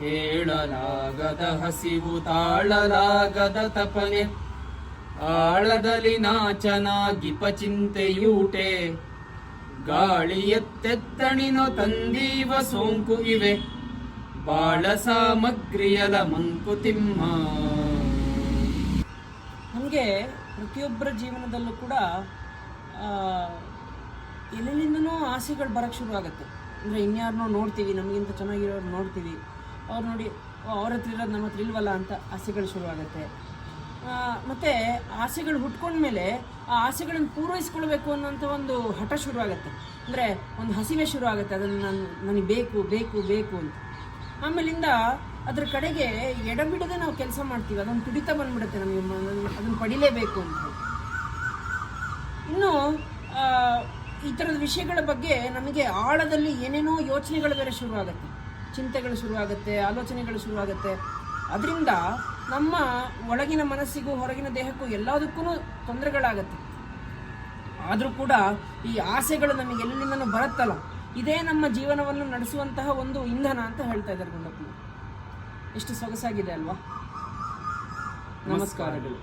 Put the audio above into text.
ಹೇಳಲಾಗದ ಹಸಿವು ತಾಳಲಾಗದ ತಪನೆ. ಆಳದಲ್ಲಿ ನಾಚನಾಗಿ ಪಚಿಂತೆಯೂಟೆ ಗಾಳಿ ಎತ್ತೆತ್ತಣಿನೋ ತಂದೀವ ಸೋಂಕು ಇವೆ. ಬಾಳ ಸಾಮಗ್ರಿಯಲ ಮಂಕುತಿಮ್ಮ ನಮಗೆ ಪ್ರತಿಯೊಬ್ಬರ ಜೀವನದಲ್ಲೂ ಕೂಡ ಎಲ್ಲೆಲ್ಲಿಂದನೋ ಆಸೆಗಳು ಬರಕ್ಕೆ ಶುರು ಆಗುತ್ತೆ. ಅಂದರೆ ಇನ್ಯಾರನ್ನೋ ನೋಡ್ತೀವಿ, ನಮಗಿಂತ ಚೆನ್ನಾಗಿರೋರು ನೋಡ್ತೀವಿ. ಅವ್ರು ನೋಡಿ ಅವ್ರ ಹತ್ರ ಇರೋದು ನಮ್ಮ ಹತ್ರ ಇಲ್ವಲ್ಲ ಅಂತ ಆಸೆಗಳು ಶುರುವಾಗುತ್ತೆ ಮತ್ತು ಆಸೆಗಳು ಹುಟ್ಕೊಂಡ್ಮೇಲೆ ಆ ಆಸೆಗಳನ್ನು ಪೂರೈಸ್ಕೊಳ್ಬೇಕು ಅನ್ನೋಂಥ ಒಂದು ಹಠ ಶುರುವಾಗುತ್ತೆ ಅಂದರೆ ಒಂದು ಹಸಿವೆ ಶುರುವಾಗುತ್ತೆ ಅದನ್ನು ನಾನು, ನನಗೆ ಬೇಕು ಬೇಕು ಬೇಕು ಅಂತ. ಆಮೇಲಿಂದ ಅದ್ರ ಕಡೆಗೆ ಎಡಬಿಡದೆ ನಾವು ಕೆಲಸ ಮಾಡ್ತೀವಿ, ಅದೊಂದು ತುಡಿತ ಬಂದ್ಬಿಡುತ್ತೆ ನಮಗೆ ಅದನ್ನು ಪಡಿಲೇಬೇಕು ಅಂತ. ಇನ್ನು ಈ ಥರದ ವಿಷಯಗಳ ಬಗ್ಗೆ ನಮಗೆ ಆಳದಲ್ಲಿ ಏನೇನೋ ಯೋಚನೆಗಳು ಬೇರೆ ಶುರುವಾಗುತ್ತೆ ಚಿಂತೆಗಳು ಶುರುವಾಗುತ್ತೆ, ಆಲೋಚನೆಗಳು ಶುರುವಾಗುತ್ತೆ. ಅದರಿಂದ ನಮ್ಮ ಒಳಗಿನ ಮನಸ್ಸಿಗೂ ಹೊರಗಿನ ದೇಹಕ್ಕೂ ಎಲ್ಲದಕ್ಕೂ ತೊಂದರೆಗಳಾಗತ್ತೆ. ಆದರೂ ಕೂಡ ಈ ಆಸೆಗಳು ನಮಗೆ ಎಲ್ಲಿಂದನೂ ಬರುತ್ತಲ್ಲ, ಇದೇ ನಮ್ಮ ಜೀವನವನ್ನು ನಡೆಸುವಂತಹ ಒಂದು ಇಂಧನ ಅಂತ ಹೇಳ್ತಾ ಇದ್ದಾರೆ ಗುಂಡಪ್ಪನ ಎಷ್ಟು ಸೊಗಸಾಗಿದೆ ಅಲ್ವಾ? ನಮಸ್ಕಾರಗಳು.